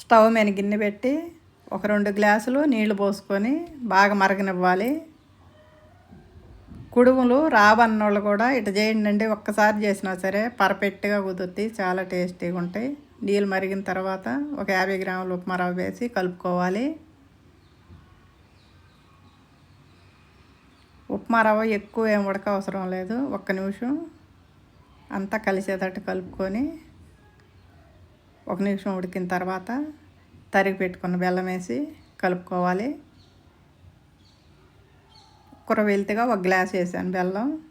Stove మీద గిన్నె పెట్టి ఒక రెండు గ్లాసులు నీళ్ళు పోసుకొని బాగా మరగనివ్వాలి. కుడుములు రావన్నోళ్ళు కూడా ఇటు చేయండి ఒక్కసారి చేసినా సరే పర్ఫెక్ట్గా కుదురుతాయి చాలా టేస్టీగా ఉంటాయి. నీళ్ళు మరిగిన తర్వాత ఒక యాభై గ్రాములు ఉప్మా రవ్వ వేసి కలుపుకోవాలి. ఉప్మా రవ్వ ఎక్కువ ఏం ఉడక అవసరం లేదు ఒక్క నిమిషం అంతా కలిసేటట్టు కలుపుకొని ఒక నిమిషం ఉడికిన తర్వాత తరిగి పెట్టుకున్న బెల్లం వేసి కలుపుకోవాలి. కుర వెళ్తేగా ఒక గ్లాస్ వేసాను బెల్లం.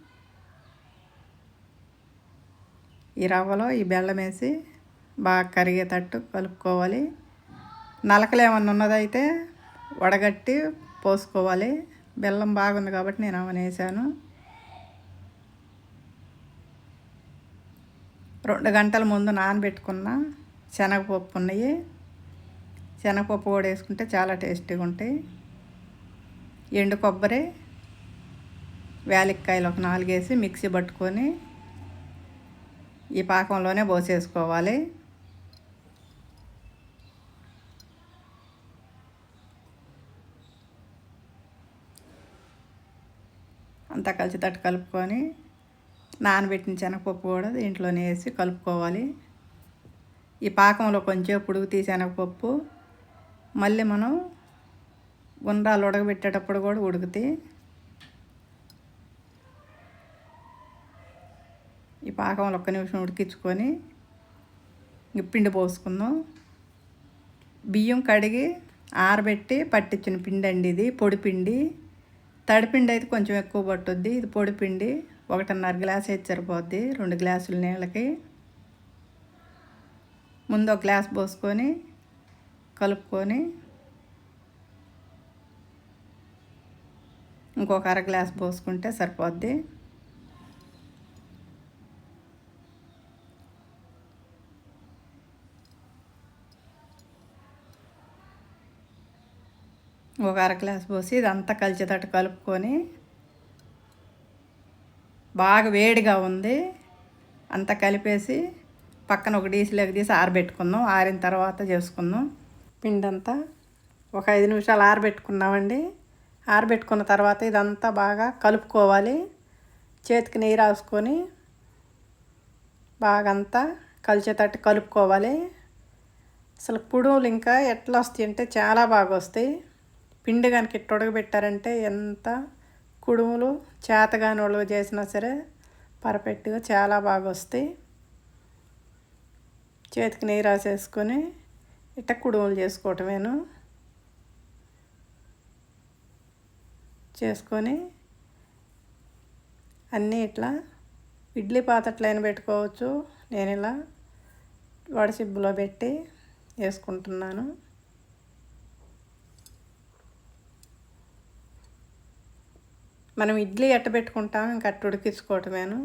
ఈ రవ్వలో ఈ బెల్లం వేసి బాగా కరిగేటట్టు కలుపుకోవాలి. నలకలు ఏమన్నా ఉన్నదైతే వడగట్టి పోసుకోవాలి. బెల్లం బాగుంది కాబట్టి నేను అవన్నీ వేసాను. రెండు గంటల ముందు నానబెట్టుకున్న శనగపప్పు ఉన్నాయి. శనగపప్పు కూడా వేసుకుంటే చాలా టేస్టీగా ఉంటాయి. ఎండు కొబ్బరి వేలిక్కాయలు ఒక నాలుగు వేసి మిక్సీ పట్టుకొని ఈ పాకంలోనే పోసేసుకోవాలి. అంతా కలిసి తట్టు కలుపుకొని నానబెట్టిన శనగపప్పు కూడా దీంట్లోనే వేసి కలుపుకోవాలి. ఈ పాకంలో కొంచెం పుడుగు తీసి శనగపప్పు మళ్ళీ మనం గుండ్రాలు ఉడకబెట్టేటప్పుడు కూడా ఉడుకుతాయి ఈ పాకంలో ఒక్క నిమిషం ఉడికించుకొని పిండి పోసుకుందాం. బియ్యం కడిగి ఆరబెట్టి పట్టించిన పిండి అండి ఇది పొడి పిండి. తడిపిండి అయితే కొంచెం ఎక్కువ పట్టుద్ది. ఇది పొడి పిండి ఒకటిన్నర గ్లాస్ అయితే సరిపోద్ది. రెండు గ్లాసుల నీళ్ళకి. ముందు ఒక గ్లాస్ పోసుకొని కలుపుకొని ఇంకొక అర గ్లాస్ పోసుకుంటే సరిపోద్ది. ఒక అర గ్లాస్ పోసి ఇదంతా కలిసేటట్టు కలుపుకొని బాగా వేడిగా ఉంది. అంతా కలిపేసి పక్కన ఒక డీసీలోకి తీసి ఆరబెట్టుకుందాం. ఆరిన తర్వాత చేసుకుందాం. పిండంతా ఒక ఐదు నిమిషాలు ఆరబెట్టుకున్నామండి. ఆరబెట్టుకున్న తర్వాత ఇదంతా బాగా కలుపుకోవాలి. చేతికి నెయ్యి రాసుకొని బాగా అంతా కలిసేటట్టు కలుపుకోవాలి. అసలు పుడువులు ఇంకా ఎట్లా వస్తాయి అంటే చాలా బాగా వస్తాయి. పిండి కనుక ఇట్ట ఉడకబెట్టారంటే ఎంత కుడుములు చేతగాని వాళ్ళు చేసినా సరే పర్ఫెక్ట్గా చాలా బాగా వస్తాయి. చేతికి నెయ్యి రాసేసుకొని ఇట్ట కుడుములు చేసుకోవటమేను. చేసుకొని అన్నీ ఇట్లా ఇడ్లీ పాతట్లైన పెట్టుకోవచ్చు. నేను ఇలా వడసిబ్బులో పెట్టి వేసుకుంటున్నాను. మనం ఇడ్లీ ఎట్ట పెట్టుకుంటాం ఇంకా అట్టు ఉడికించుకోవటమేను.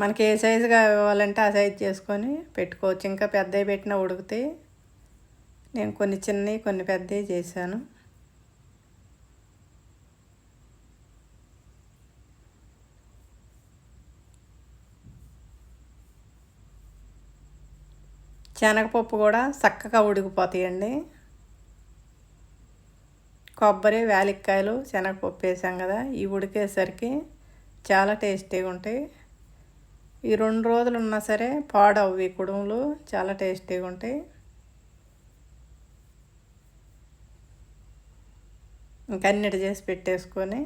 మనకి ఏ సైజు కావాలంటే ఆ సైజు చేసుకొని పెట్టుకోవచ్చు. ఇంకా పెద్దవి పెట్టినా ఉడికితే నేను కొన్ని చిన్నవి కొన్ని పెద్దవి చేశాను. శనగపప్పు కూడా చక్కగా ఉడికిపోతాయండి. కొబ్బరి వేలిక్కాయలు శనగపప్పు వేసాం కదా ఇవి ఉడికేసరికి చాలా టేస్టీగా ఉంటాయి. ఈ రెండు రోజులు ఉన్నా సరే పాడవు ఈ కుడుములు. చాలా టేస్టీగా ఉంటాయి. ఇంకన్నిటి చేసి పెట్టేసుకొని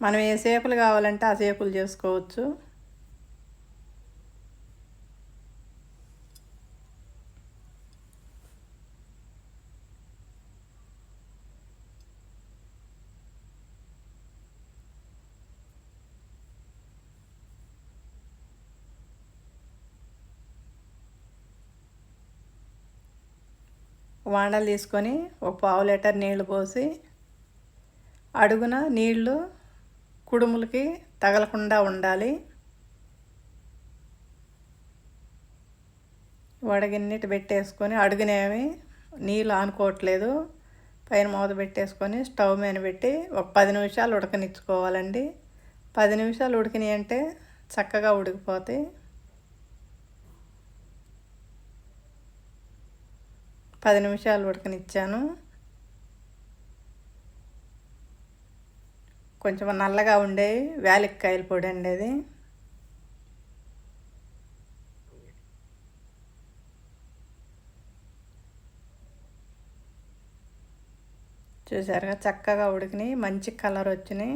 మనం ఏ సేపులు కావాలంటే ఆ సేపులు చేసుకోవచ్చు. వాండలు తీసుకొని ఒక పావు లీటర్ నీళ్ళు పోసి అడుగున నీళ్ళు కుడుములకి తగలకుండా ఉండాలి. వడగిన్నిటి పెట్టేసుకొని అడుగునేమి నీళ్ళు ఆనుకోవట్లేదు. పైన మూత పెట్టేసుకొని స్టవ్ మీద పెట్టి ఒక పది నిమిషాలు ఉడకనిచ్చుకోవాలండి. పది నిమిషాలు ఉడికినాయి అంటే చక్కగా ఉడికిపోతాయి. పది నిమిషాలు ఉడకనిచ్చాను. కొంచెం నల్లగా ఉండే వేలిక్కాయల పొడి అండి అది. చూసారుగా చక్కగా ఉడికినాయి మంచి కలర్ వచ్చినాయి.